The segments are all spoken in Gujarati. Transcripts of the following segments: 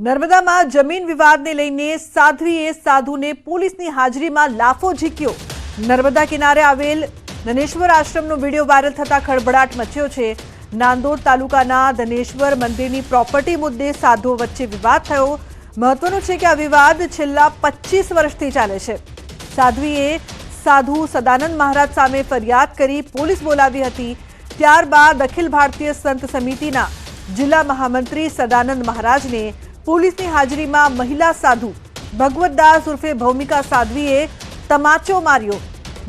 નર્મદામાં જમીન વિવાદને લઈને સાધ્વીએ સાધુને પોલીસની હાજરીમાં લાફો ઝીક્યો. નર્મદા કિનારે આવેલ ધનેશ્વર આશ્રમનો વીડિયો વાયરલ થતા ખળભળાટ મચ્યો છે. નાંદોદ તાલુકાના ધનેશ્વર મંદિરની પ્રોપર્ટી મુદ્દે સાધુઓ વચ્ચે વિવાદ થયો. મહત્વનું છે કે આ વિવાદ છેલ્લા પચીસ વર્ષથી ચાલે છે. સાધ્વીએ સાધુ સદાનંદ મહારાજ સામે ફરિયાદ કરી પોલીસ બોલાવી હતી. ત્યારબાદ અખિલ ભારતીય સંત સમિતિના જિલ્લા મહામંત્રી સદાનંદ મહારાજને પોલીસની હાજરીમાં મહિલા સાધુ ભગવતદાસ ઉર્ફે ભૌમિકા સાધ્વીએ તમાચો માર્યો.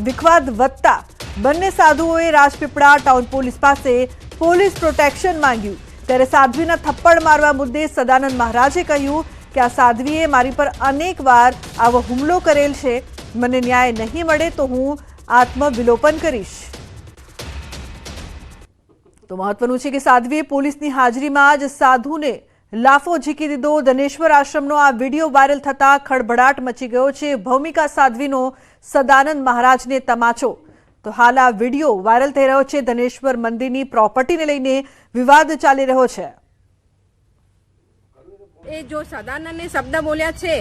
વિખવાદ વધતા બંને સાધુઓએ રાજપીપળા ટાઉન પોલીસ પાસે પોલીસ પ્રોટેક્શન માંગ્યું. ત્યારે સાધ્વીના થપ્પડ મારવા મુદ્દે સદાનંદ મહારાજે કહ્યું કે આ સાધ્વીએ મારી પર અનેક વાર આવો હુમલો કરેલ છે. મને ન્યાય નહીં મળે તો હું આત્મવિલોપન કરીશ. તો મહત્વનું છે કે સાધ્વીએ પોલીસની હાજરીમાં જ સાધુને લાફો ઝીકી દીધો, ધનેશ્વર આશ્રમનો આ વીડિયો વાયરલ થતા ખળભળાટ મચી ગયો છે. ભૌમિકા સાધ્વીનો સદાનંદ મહારાજને તમાચો. તો હાલ આ વીડિયો વાયરલ થઈ રહ્યો છે. ધનેશ્વર મંદિરની પ્રોપર્ટીને લઈને વિવાદ ચાલી રહ્યો છે. એ જો સદાનંદને શબ્દ બોલ્યા છે,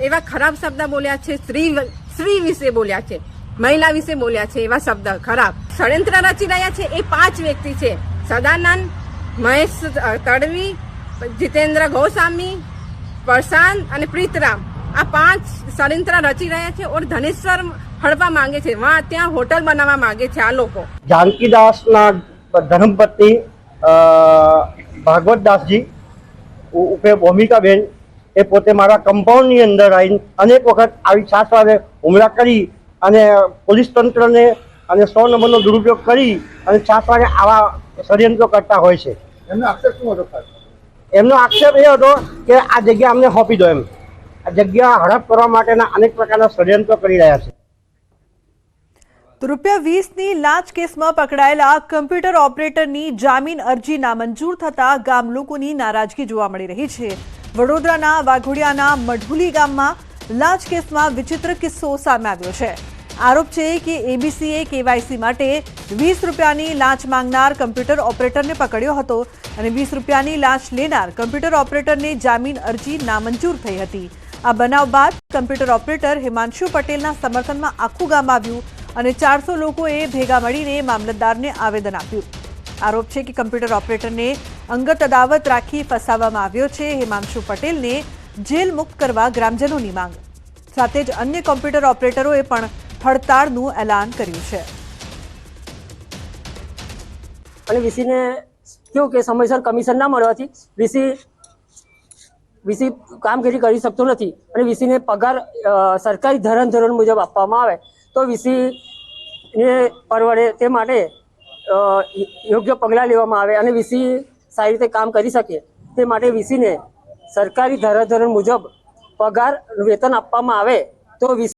એવા ખરાબ શબ્દ બોલ્યા છે, સ્ત્રી સ્ત્રી વિશે બોલ્યા છે, મહિલા વિશે બોલ્યા છે, એવા શબ્દ ખરાબ. ષડયંત્ર રચી રહ્યા છે. એ પાંચ વ્યક્તિ છે. સદાનંદ, મહેશ તડવી જીતેન્દ્ર ગોસ્વામી પ્રશાંત અને પ્રીતરામ. આ પાંચ ષડયંત્ર રચી રહ્યા છે ઓર ધનેશ્વર હડવા માંગે છે. વા ત્યાં હોટલ બનાવવા માંગે છે આ લોકો. જાનકીદાસના ધર્મપત્ની અ, ભાગવતદાસજી ઉપે ભૂમિકાબેન એ પોતે મારા કમ્પાઉન્ડની અંદર આવીને અનેક વખત આવી છાસવારે હુમલા કરી અને પોલીસ તંત્રને અને સો નંબરનો દુરુપયોગ કરી અને છાસવારે આવા ષડયંત્રો કરતા હોય છે. એમનો આક્ષેપ શું હતો એમનો આક્ષેપ એ હતો કે આ જગ્યા અમને સોંપી દો એમ. આ જગ્યા હડપ કરવા માટેના અનેક પ્રકારના ષડયંત્રો કરી રહ્યા છે. રૂપિયા વીસની લાંચ કેસમાં પકડાયેલા કમ્પ્યુટર ઓપરેટરની જામીન અરજી નામંજૂર થતા ગામ લોકોની નારાજગી જોવા મળી રહી છે. વડોદરાના વાઘોડિયાના મઢુલી ગામમાં લાંચ કેસમાં વિચિત્ર કિસ્સો સામે આવ્યો છે. આરોપ છે કે એબીસીએ કેવાયસી માટે વીસ રૂપિયાની લાંચ માંગનાર કમ્પ્યુટર ઓપરેટરને પકડ્યો હતો અને વીસ રૂપિયાની લાંચ લેનાર કમ્પ્યુટર ઓપરેટરને જામીન અરજી નામંજૂર થઈ હતી. આ બનાવ બાદ કમ્પ્યુટર ઓપરેટર હિમાંશુ પટેલના સમર્થનમાં આખું ગામ આવ્યું અને ચારસો લોકોએ ભેગા મળીને મામલતદારને આવેદન આપ્યું. આરોપ છે કે કમ્પ્યુટર ઓપરેટરને અંગત અદાવત રાખી ફસાવવામાં આવ્યો છે. હિમાંશુ પટેલને જેલ મુક્ત કરવા ગ્રામજનોની માંગ. સાથે જ અન્ય કોમ્પ્યુટર ઓપરેટરોએ પણ હડતાળનું એલાન કર્યું છે. અને વીસીને કેવું કે સમયસર કમિશન ના મળવાથી વીસી વીસી કામગીરી કરી શકતો નથી અને વીસીને પગાર સરકારી ધરણ ધોરણ મુજબ આપવામાં આવે તો વીસી ને પરવડે તે માટે યોગ્ય પગલાં લેવામાં આવે અને વીસી સારી રીતે કામ કરી શકે તે માટે વીસીને સરકારી ધારાધોરણ મુજબ પગાર, વેતન આપવામાં આવે તો વીસી